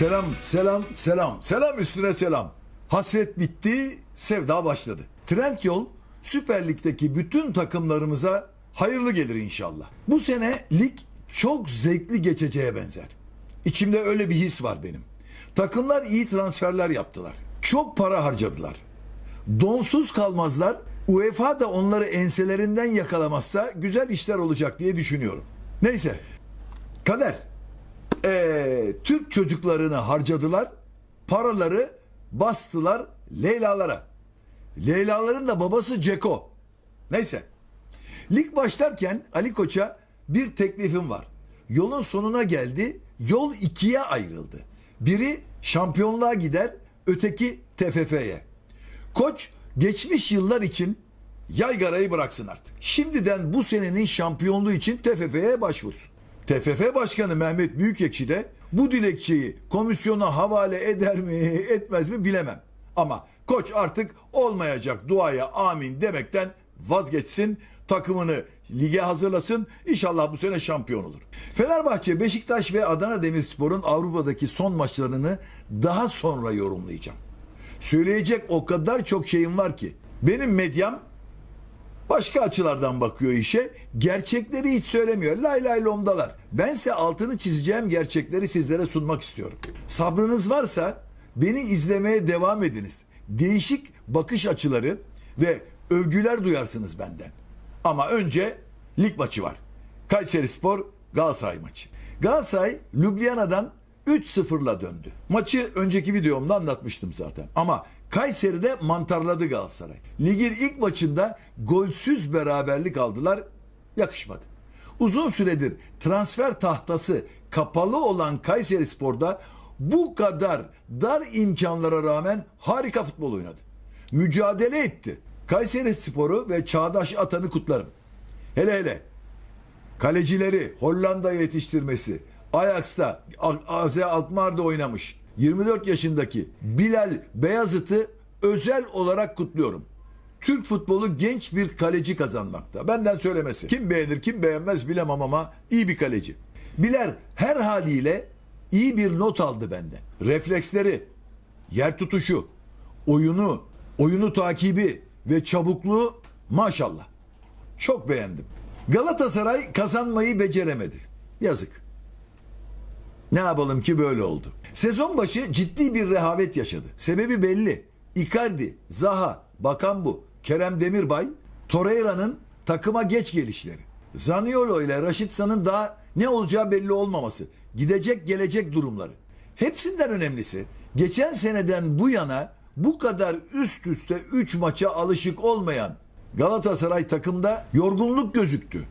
Selam, selam, selam. Selam üstüne selam. Hasret bitti, sevda başladı. Trendyol Süper Lig'deki bütün takımlarımıza hayırlı gelir inşallah. Bu sene lig çok zevkli geçeceğe benzer. İçimde öyle bir his var benim. Takımlar iyi transferler yaptılar. Çok para harcadılar. Donsuz kalmazlar. UEFA da onları enselerinden yakalamazsa güzel işler olacak diye düşünüyorum. Neyse. Kader. Ee, Türk çocuklarını harcadılar. Paraları bastılar Leyla'lara. Leyla'ların da babası Ceko. Neyse. Lig başlarken Ali Koç'a bir teklifim var. Yolun sonuna geldi. Yol ikiye ayrıldı. Biri şampiyonluğa gider, öteki TFF'ye. Koç geçmiş yıllar için yaygarayı bıraksın artık. Şimdiden bu senenin şampiyonluğu için TFF'ye başvursun. TFF Başkanı Mehmet Büyükekşi de bu dilekçeyi komisyona havale eder mi etmez mi bilemem. Ama koç artık olmayacak duaya amin demekten vazgeçsin. Takımını lige hazırlasın. İnşallah bu sene şampiyon olur. Fenerbahçe, Beşiktaş ve Adana Demirspor'un Avrupa'daki son maçlarını daha sonra yorumlayacağım. Söyleyecek o kadar çok şeyim var ki. Benim medyam başka açılardan bakıyor işe. Gerçekleri hiç söylemiyor. Lay lay lomdalar. Bense altını çizeceğim gerçekleri sizlere sunmak istiyorum. Sabrınız varsa beni izlemeye devam ediniz. Değişik bakış açıları ve övgüler duyarsınız benden. Ama önce lig maçı var. Kayseri Spor Galatasaray maçı. Galatasaray Ljubljana'dan 3-0'la döndü. Maçı önceki videomda anlatmıştım zaten. Ama Kayseri'de mantarladı Galatasaray. Ligin ilk maçında golsüz beraberlik aldılar. Yakışmadı. Uzun süredir transfer tahtası kapalı olan Kayseri Spor'da bu kadar dar imkanlara rağmen harika futbol oynadı. Mücadele etti. Kayseri Spor'u ve Çağdaş Atan'ı kutlarım. Hele hele kalecileri Hollanda'ya yetiştirmesi, Ajax'ta AZ Alkmaar'da oynamış 24 yaşındaki Bilal Beyazıt'ı özel olarak kutluyorum. Türk futbolu genç bir kaleci kazanmakta. Benden söylemesi. Kim beğenir kim beğenmez bilemem ama iyi bir kaleci. Bilal her haliyle iyi bir not aldı benden. Refleksleri, yer tutuşu, oyunu, oyunu takibi ve çabukluğu maşallah. Çok beğendim. Galatasaray kazanmayı beceremedi. Yazık. Ne yapalım ki böyle oldu. Sezon başı ciddi bir rehavet yaşadı. Sebebi belli. Icardi, Zaha, Bakambu, Kerem Demirbay, Torreira'nın takıma geç gelişleri. Zaniolo ile Raşitsa'nın daha ne olacağı belli olmaması. Gidecek gelecek durumları. Hepsinden önemlisi geçen seneden bu yana bu kadar üst üste 3 maça alışık olmayan Galatasaray takımda yorgunluk gözüktü.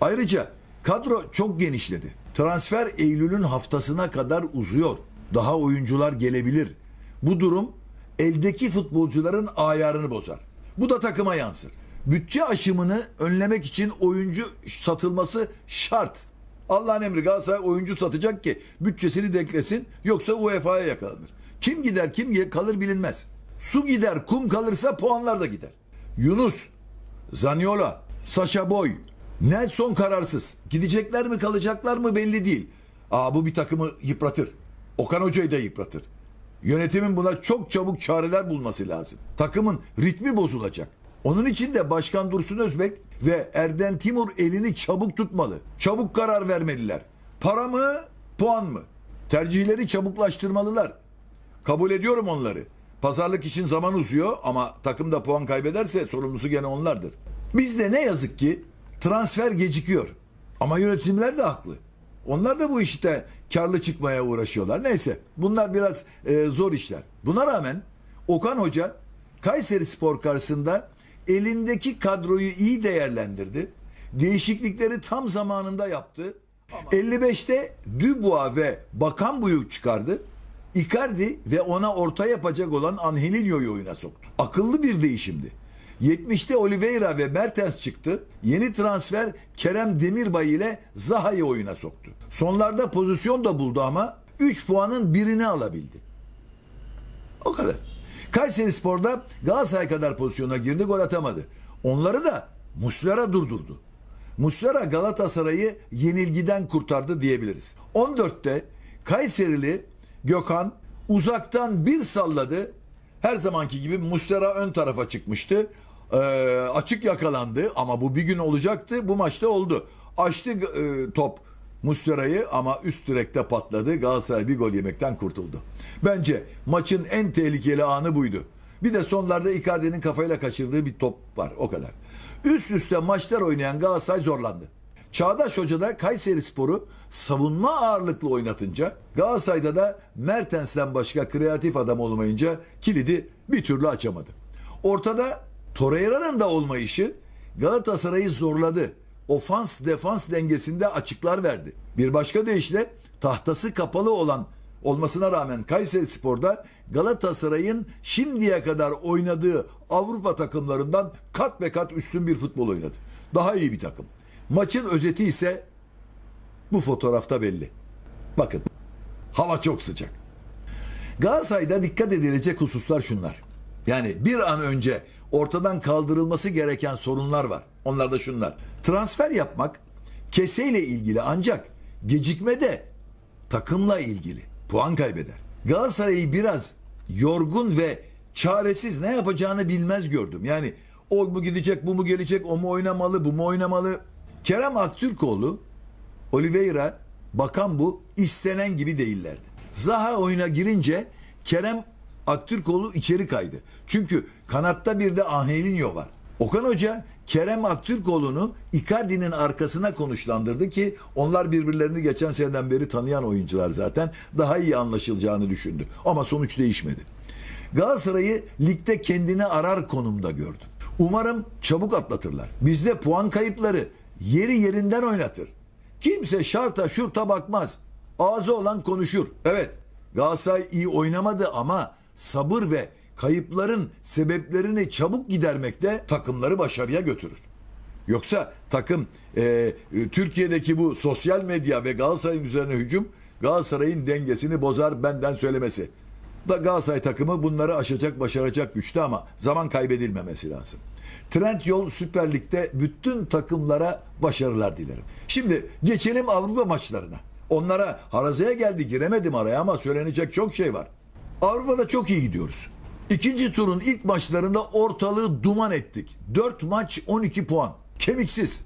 Ayrıca kadro çok genişledi. Transfer Eylül'ün haftasına kadar uzuyor. Daha oyuncular gelebilir. Bu durum eldeki futbolcuların ayarını bozar. Bu da takıma yansır. Bütçe aşımını önlemek için oyuncu satılması şart. Allah'ın emri Galatasaray oyuncu satacak ki bütçesini deklesin yoksa UEFA'ya yakalanır. Kim gider kim kalır bilinmez. Su gider kum kalırsa puanlar da gider. Yunus, Zaniola, Sasha Boy, Nelson kararsız. Gidecekler mi kalacaklar mı belli değil. Aa bu bir takımı yıpratır. Okan Hoca'yı da yıpratır. Yönetimin buna çok çabuk çareler bulması lazım. Takımın ritmi bozulacak. Onun için de Başkan Dursun Özbek ve Erden Timur elini çabuk tutmalı. Çabuk karar vermeliler. Para mı, puan mı? Tercihleri çabuklaştırmalılar. Kabul ediyorum onları. Pazarlık için zaman uzuyor ama takım da puan kaybederse sorumlusu gene onlardır. Bizde ne yazık ki transfer gecikiyor. Ama yönetimler de haklı. Onlar da bu işte karlı çıkmaya uğraşıyorlar. Neyse bunlar biraz e, zor işler. Buna rağmen Okan Hoca Kayseri Spor karşısında elindeki kadroyu iyi değerlendirdi. Değişiklikleri tam zamanında yaptı. 55'te Dubois ve Bakambu'yu çıkardı. Icardi ve ona orta yapacak olan Angelinho'yu oyuna soktu. Akıllı bir değişimdi. 70'te Oliveira ve Mertens çıktı. Yeni transfer Kerem Demirbay ile Zaha'yı oyuna soktu. Sonlarda pozisyon da buldu ama 3 puanın birini alabildi. O kadar. Kayseri Spor'da Galatasaray kadar pozisyona girdi gol atamadı. Onları da Muslera durdurdu. Muslera Galatasaray'ı yenilgiden kurtardı diyebiliriz. 14'te Kayserili Gökhan uzaktan bir salladı. Her zamanki gibi Mustera ön tarafa çıkmıştı. Ee, açık yakalandı ama bu bir gün olacaktı. Bu maçta oldu. Açtı e, top Mustera'yı ama üst direkte patladı. Galatasaray bir gol yemekten kurtuldu. Bence maçın en tehlikeli anı buydu. Bir de sonlarda Icardi'nin kafayla kaçırdığı bir top var o kadar. Üst üste maçlar oynayan Galatasaray zorlandı. Çağdaş Hoca da Kayseri Sporu savunma ağırlıklı oynatınca Galatasaray'da da Mertens'ten başka kreatif adam olmayınca kilidi bir türlü açamadı. Ortada Torreira'nın da olmayışı Galatasaray'ı zorladı. Ofans defans dengesinde açıklar verdi. Bir başka deyişle tahtası kapalı olan olmasına rağmen Kayseri Spor'da Galatasaray'ın şimdiye kadar oynadığı Avrupa takımlarından kat ve kat üstün bir futbol oynadı. Daha iyi bir takım. Maçın özeti ise bu fotoğrafta belli. Bakın hava çok sıcak. Galatasaray'da dikkat edilecek hususlar şunlar. Yani bir an önce ortadan kaldırılması gereken sorunlar var. Onlar da şunlar. Transfer yapmak keseyle ilgili ancak gecikmede takımla ilgili puan kaybeder. Galatasaray'ı biraz yorgun ve çaresiz ne yapacağını bilmez gördüm. Yani o mu gidecek, bu mu gelecek, o mu oynamalı, bu mu oynamalı. Kerem Aktürkoğlu, Oliveira, Bakan bu istenen gibi değillerdi. Zaha oyuna girince Kerem Aktürkoğlu içeri kaydı. Çünkü kanatta bir de Angelinho var. Okan Hoca Kerem Aktürkoğlu'nu Icardi'nin arkasına konuşlandırdı ki onlar birbirlerini geçen seneden beri tanıyan oyuncular zaten daha iyi anlaşılacağını düşündü. Ama sonuç değişmedi. Galatasaray'ı ligde kendini arar konumda gördüm. Umarım çabuk atlatırlar. Bizde puan kayıpları yeri yerinden oynatır. Kimse şarta şurta bakmaz. Ağzı olan konuşur. Evet Galatasaray iyi oynamadı ama sabır ve kayıpların sebeplerini çabuk gidermekte takımları başarıya götürür. Yoksa takım e, e, Türkiye'deki bu sosyal medya ve Galatasaray'ın üzerine hücum Galatasaray'ın dengesini bozar benden söylemesi. Da Galatasaray takımı bunları aşacak, başaracak güçte ama zaman kaybedilmemesi lazım. Trend yol Süper Lig'de bütün takımlara başarılar dilerim. Şimdi geçelim Avrupa maçlarına. Onlara harazaya geldi giremedim araya ama söylenecek çok şey var. Avrupa'da çok iyi gidiyoruz. İkinci turun ilk maçlarında ortalığı duman ettik. 4 maç 12 puan. Kemiksiz.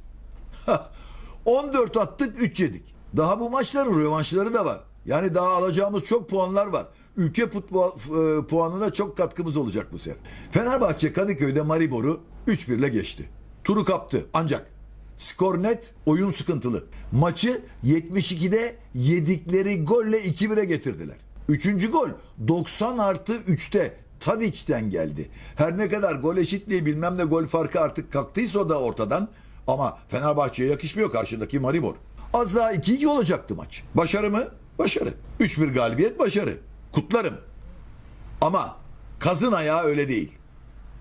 14 attık 3 yedik. Daha bu maçların rövanşları da var. Yani daha alacağımız çok puanlar var. Ülke futbol e, puanına çok katkımız olacak bu sefer. Fenerbahçe Kadıköy'de Maribor'u 3-1 ile geçti. Turu kaptı ancak skor net, oyun sıkıntılı. Maçı 72'de yedikleri golle 2-1'e getirdiler. Üçüncü gol 90 artı 3'te Tadic'ten geldi. Her ne kadar gol eşitliği bilmem ne gol farkı artık kalktıysa da ortadan ama Fenerbahçe'ye yakışmıyor karşıdaki Maribor. Az daha 2-2 olacaktı maç. Başarı mı? Başarı. 3-1 galibiyet başarı. Kutlarım. Ama kazın ayağı öyle değil.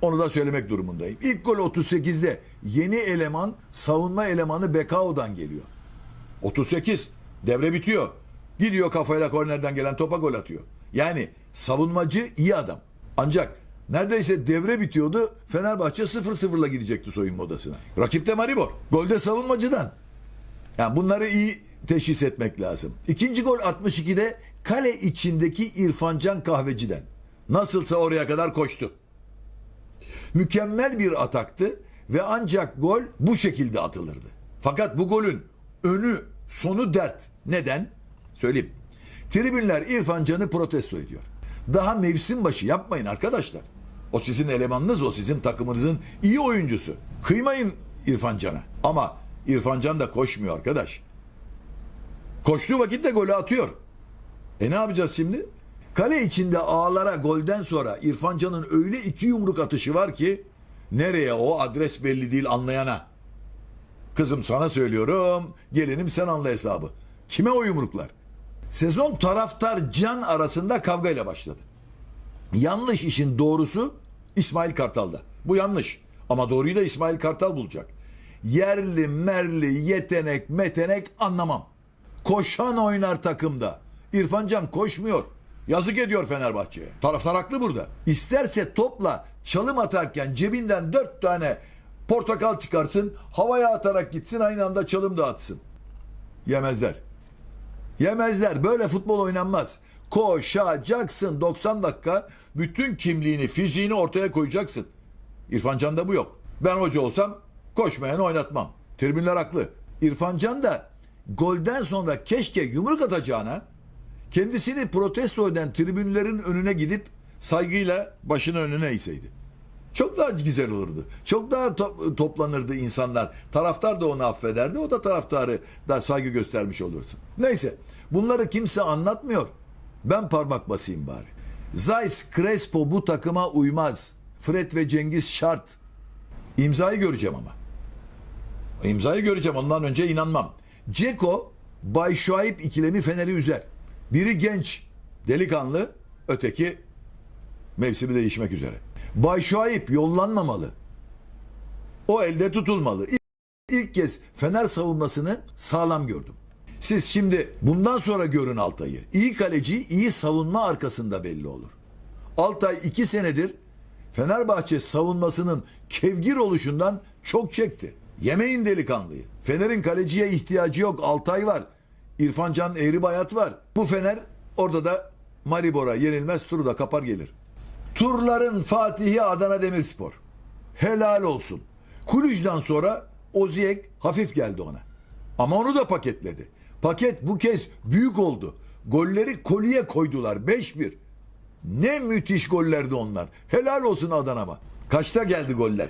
Onu da söylemek durumundayım. İlk gol 38'de yeni eleman savunma elemanı Bekao'dan geliyor. 38 devre bitiyor. Gidiyor kafayla kornerden gelen topa gol atıyor. Yani savunmacı iyi adam. Ancak neredeyse devre bitiyordu. Fenerbahçe 0-0'la gidecekti soyunma odasına. Rakip de Maribor. Golde savunmacıdan. Yani bunları iyi teşhis etmek lazım. İkinci gol 62'de kale içindeki İrfancan Kahveci'den. Nasılsa oraya kadar koştu. Mükemmel bir ataktı ve ancak gol bu şekilde atılırdı. Fakat bu golün önü sonu dert. Neden? Söyleyeyim. Tribünler İrfan Can'ı protesto ediyor. Daha mevsim başı yapmayın arkadaşlar. O sizin elemanınız, o sizin takımınızın iyi oyuncusu. Kıymayın İrfan Can'a. Ama İrfan Can da koşmuyor arkadaş. Koştuğu vakitte golü atıyor. E ne yapacağız şimdi? Kale içinde ağlara golden sonra İrfan Can'ın öyle iki yumruk atışı var ki nereye o adres belli değil anlayana. Kızım sana söylüyorum gelinim sen anla hesabı. Kime o yumruklar? Sezon taraftar can arasında kavgayla başladı. Yanlış işin doğrusu İsmail Kartal'da. Bu yanlış. Ama doğruyu da İsmail Kartal bulacak. Yerli merli yetenek metenek anlamam. Koşan oynar takımda. İrfan Can koşmuyor. Yazık ediyor Fenerbahçe'ye. Taraftar haklı burada. İsterse topla çalım atarken cebinden dört tane portakal çıkarsın, havaya atarak gitsin aynı anda çalım da atsın. Yemezler. Yemezler. Böyle futbol oynanmaz. Koşacaksın 90 dakika bütün kimliğini, fiziğini ortaya koyacaksın. İrfan Can'da bu yok. Ben hoca olsam koşmayanı oynatmam. Tribünler haklı. İrfan Can da golden sonra keşke yumruk atacağına kendisini protesto eden tribünlerin önüne gidip saygıyla başını önüne eğseydi. Çok daha güzel olurdu. Çok daha to- toplanırdı insanlar. Taraftar da onu affederdi. O da taraftarı da saygı göstermiş olursun. Neyse. Bunları kimse anlatmıyor. Ben parmak basayım bari. Zeiss Crespo bu takıma uymaz. Fred ve Cengiz şart. İmzayı göreceğim ama. İmzayı göreceğim. Ondan önce inanmam. Ceko, Bay Şuayb ikilemi Fener'i üzer. Biri genç, delikanlı, öteki mevsimi değişmek üzere. Bay Şuayb yollanmamalı. O elde tutulmalı. İlk, ilk kez Fener savunmasını sağlam gördüm. Siz şimdi bundan sonra görün Altay'ı. İyi kaleci iyi savunma arkasında belli olur. Altay iki senedir Fenerbahçe savunmasının kevgir oluşundan çok çekti. Yemeyin delikanlıyı. Fener'in kaleciye ihtiyacı yok. Altay var. İrfan Can Eğribayat var. Bu Fener orada da Maribor'a yenilmez turu da kapar gelir. Turların Fatihi Adana Demirspor. Helal olsun. Kulüc'den sonra Oziyek hafif geldi ona. Ama onu da paketledi. Paket bu kez büyük oldu. Golleri koliye koydular 5-1. Ne müthiş gollerdi onlar. Helal olsun Adana'ma. Kaçta geldi goller?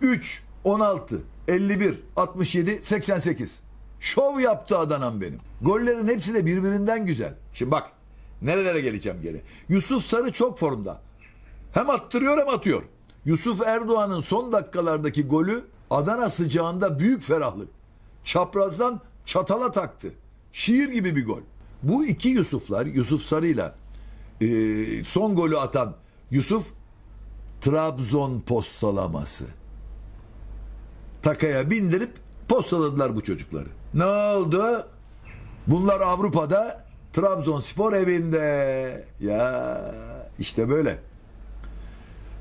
3, 16, 51, 67, 88. Şov yaptı Adana'm benim. Gollerin hepsi de birbirinden güzel. Şimdi bak nerelere geleceğim geri. Yusuf Sarı çok formda. Hem attırıyor hem atıyor. Yusuf Erdoğan'ın son dakikalardaki golü Adana sıcağında büyük ferahlık. Çaprazdan çatala taktı. Şiir gibi bir gol. Bu iki Yusuflar, Yusuf Sarı'yla e, son golü atan Yusuf Trabzon postalaması. Takaya bindirip postaladılar bu çocukları. Ne oldu? Bunlar Avrupa'da Trabzonspor evinde. Ya işte böyle.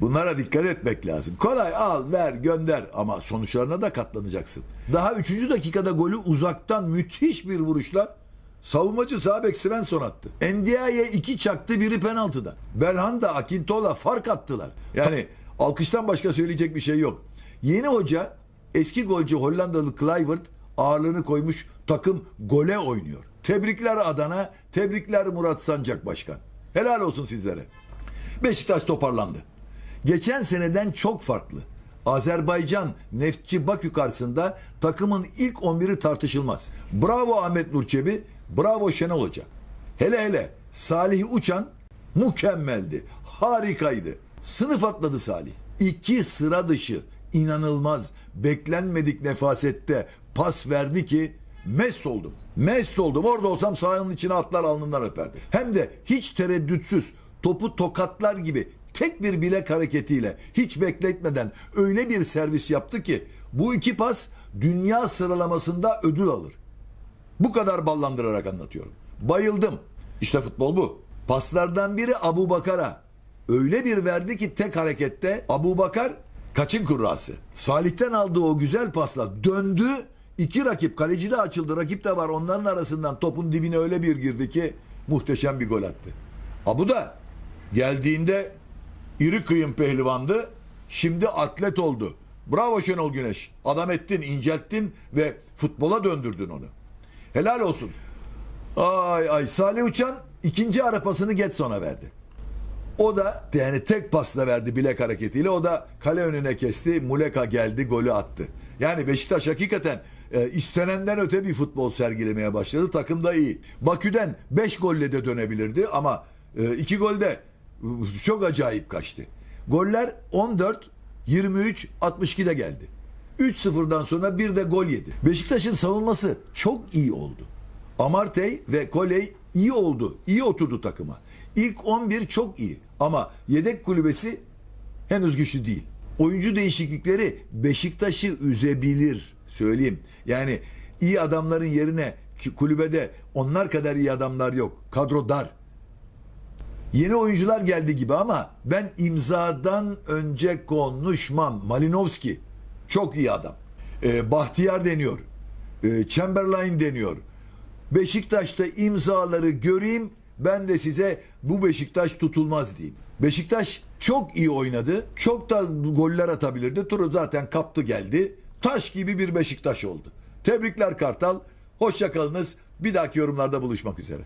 Bunlara dikkat etmek lazım. Kolay al ver gönder ama sonuçlarına da katlanacaksın. Daha 3. dakikada golü uzaktan müthiş bir vuruşla savunmacı Zabek Svensson attı. Ndiaye 2 çaktı biri penaltıda. Belhanda Akintola fark attılar. Yani alkıştan başka söyleyecek bir şey yok. Yeni hoca eski golcü Hollandalı Kluivert ağırlığını koymuş takım gole oynuyor. Tebrikler Adana, tebrikler Murat Sancak Başkan. Helal olsun sizlere. Beşiktaş toparlandı. Geçen seneden çok farklı. Azerbaycan Neftçi Bakü karşısında takımın ilk 11'i tartışılmaz. Bravo Ahmet Nurçebi, bravo Şenol Hoca. Hele hele Salih Uçan mükemmeldi, harikaydı. Sınıf atladı Salih. İki sıra dışı, inanılmaz, beklenmedik nefasette pas verdi ki mest oldum. Mest oldum. Orada olsam sahanın içine atlar alnından öperdi. Hem de hiç tereddütsüz topu tokatlar gibi tek bir bilek hareketiyle hiç bekletmeden öyle bir servis yaptı ki bu iki pas dünya sıralamasında ödül alır. Bu kadar ballandırarak anlatıyorum. Bayıldım. İşte futbol bu. Paslardan biri Abu Bakar'a. Öyle bir verdi ki tek harekette Abu Bakar kaçın kurrası. Salih'ten aldığı o güzel pasla döndü. İki rakip kaleci de açıldı. Rakip de var. Onların arasından topun dibine öyle bir girdi ki muhteşem bir gol attı. Abu da geldiğinde iri kıyım pehlivandı. Şimdi atlet oldu. Bravo Şenol Güneş. Adam ettin, incelttin ve futbola döndürdün onu. Helal olsun. Ay ay Salih Uçan ikinci ara pasını Getson'a verdi. O da yani tek pasla verdi bilek hareketiyle. O da kale önüne kesti. Muleka geldi golü attı. Yani Beşiktaş hakikaten e, istenenden öte bir futbol sergilemeye başladı. Takım da iyi. Bakü'den 5 golle de dönebilirdi ama 2 golde e, çok acayip kaçtı. Goller 14, 23, 62'de geldi. 3-0'dan sonra bir de gol yedi. Beşiktaş'ın savunması çok iyi oldu. Amartey ve Koley iyi oldu. İyi oturdu takıma. İlk 11 çok iyi ama yedek kulübesi henüz güçlü değil. Oyuncu değişiklikleri Beşiktaş'ı üzebilir söyleyeyim. Yani iyi adamların yerine kulübede onlar kadar iyi adamlar yok. Kadro dar. Yeni oyuncular geldi gibi ama ben imzadan önce konuşmam. Malinovski çok iyi adam. Ee, Bahtiyar deniyor. Ee, Chamberlain deniyor. Beşiktaş'ta imzaları göreyim Ben de size bu Beşiktaş tutulmaz diyeyim. Beşiktaş çok iyi oynadı. Çok da goller atabilirdi. Turu zaten kaptı geldi. Taş gibi bir Beşiktaş oldu. Tebrikler Kartal. Hoşçakalınız. Bir dahaki yorumlarda buluşmak üzere.